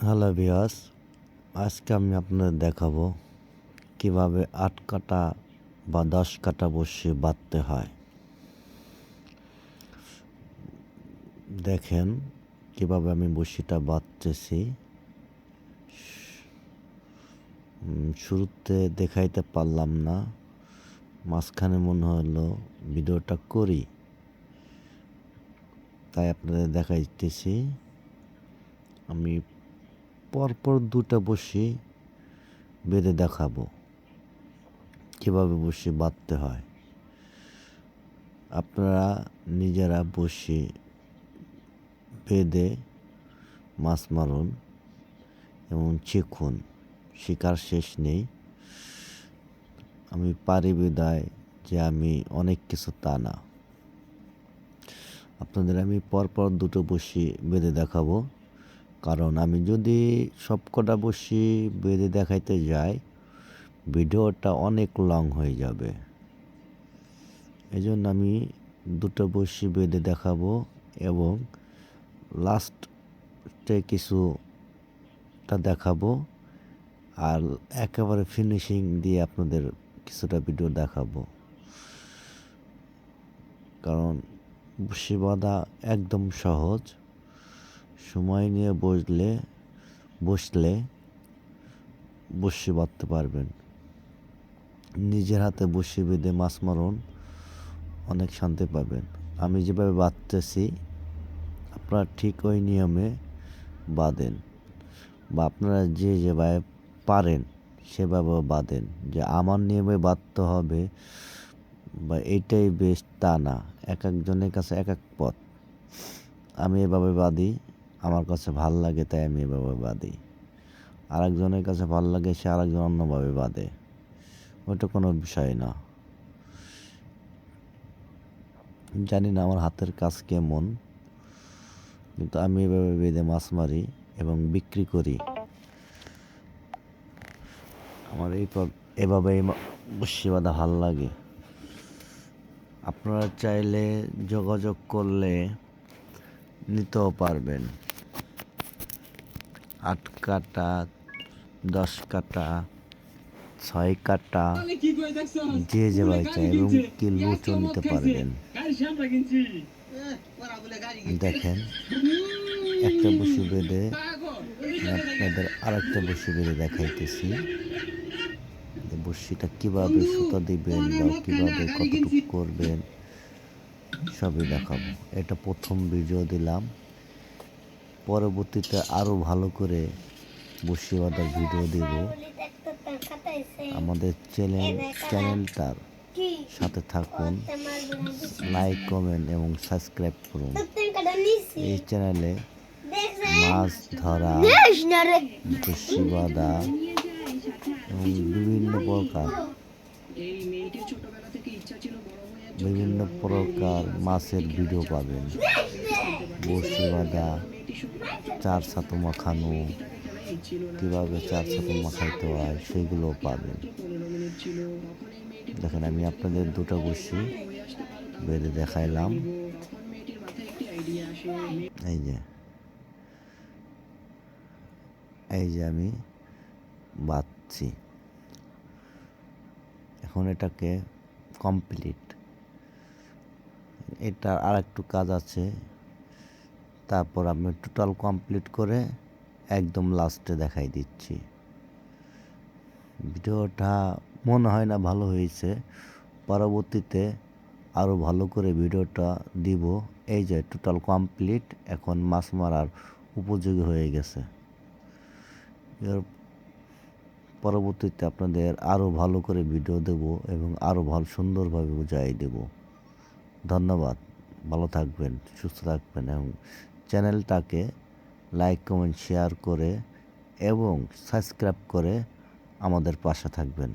Hello বিয়াস আজকে আমি আপনাদের দেখাবো কীভাবে আট কাটা বা দশ কাটা বসে বাঁধতে হয়। দেখেন কীভাবে আমি বসিটা বাঁধতেছি। শুরুতে দেখাইতে পারলাম না। মাঝখানে মনে হলো ভিডিওটা করি। তাই আপনাদের দেখাইতেছি। আমি পরপর দুটা বসি বেঁধে দেখাবো। কীভাবে বসি বাঁধতে হয়। আপনারা নিজেরা বসে বেঁধে মাছ মারুন এবং শিখুন শিকার শেষ নেই। আমি পারি বিদায় যে আমি অনেক কিছু তা না। আপনাদের আমি পরপর দুটো বসি বেঁধে দেখাবো। কারণ আমি যদি সবকটা বসি বেঁধে দেখাইতে যাই, ভিডিওটা অনেক লং হয়ে যাবে। এই জন্য আমি দুটো বসি বেঁধে দেখাবো এবং লাস্টে কিছুটা দেখাবো আর একেবারে ফিনিশিং দিয়ে আপনাদের কিছুটা ভিডিও দেখাবো। কারণ বসি বাঁধা একদম সহজ। সময় নিয়ে বসলে বসলে বসে বাঁধতে পারবেন। নিজের হাতে বসে বেঁধে মাছ মারুন, অনেক শান্তি পাবেন। আমি যেভাবে বাঁধতেছি, আপনারা ঠিক ওই নিয়মে বাঁধেন বা আপনারা যে যেভাবে পারেন সেভাবে বাঁধেন যে আমার নিয়মে বাঁধতে হবে বা এইটাই বেশ তা না। এক একজনের কাছে এক এক পথ। আমি এভাবে বাঁধি। আমার কাছে ভালো লাগে, তাই আমি এভাবে বাঁধি আরেকজনের কাছে ভালো লাগে, সে আরেকজন অন্যভাবে বাঁধে ওইটা কোনো বিষয় না। জানি না আমার হাতের কাজ কেমন, কিন্তু আমি এভাবে বেঁধে মাছ মারি এবং বিক্রি করি। আমার এই এভাবে বসি বাঁধা ভালো লাগে। আপনারা চাইলে যোগাযোগ করলে নিতেও পারবেন। আট কাটা দশ কাটা ছয় কাটা যে যেভাবে চাই এবং কি লুচও নিতে পারবেন। দেখেন একটা বসি বেঁধে আপনাদের আরেকটা বসি বেঁধে দেখাইতেছি। বড়শিটা কীভাবে সুতা দিবেন বা কীভাবে কতটুকু করবেন সবই দেখাবো। এটা প্রথম ভিডিও দিলাম। পরবর্তীতে আরও ভালো করে বসি বাঁধার ভিডিও দেব। আমাদের চ্যানেল চ্যানেলটার সাথে থাকুন লাইক কমেন্ট এবং সাবস্ক্রাইব করুন। এই চ্যানেলে মাছ ধরা বসি এবং বিভিন্ন প্রকার বিভিন্ন প্রকার মাছের ভিডিও পাবেন। বাঁধা চার ছাতু মাখানো, কীভাবে চার ছাতু মাখাইতে হয়, সেগুলো পাবেন। দেখেন, আমি আপনাদের দুটো বসি বেঁধে দেখাইলাম। এই যে এই যে আমি বাঁধছি। এখন এটাকে কমপ্লিট এটার আর একটু কাজ আছে। তারপর আমি টোটাল কমপ্লিট করে একদম লাস্টে দেখাই দিচ্ছি। ভিডিওটা মনে হয় না ভালো হয়েছে। পরবর্তীতে আরও ভালো করে ভিডিওটা দিব। এই যে টোটাল কমপ্লিট এখন মাছ মারার উপযোগী হয়ে গেছে। এর পরবর্তীতে আপনাদের আরও ভালো করে ভিডিও দেব এবং আরও ভালো সুন্দরভাবে বুঝাই দেব। ধন্যবাদ। ভালো থাকবেন, সুস্থ থাকবেন এবং চ্যানেলটাকে লাইক কমেন্ট শেয়ার করে এবং সাবস্ক্রাইব করে আমাদের পাশে থাকবেন।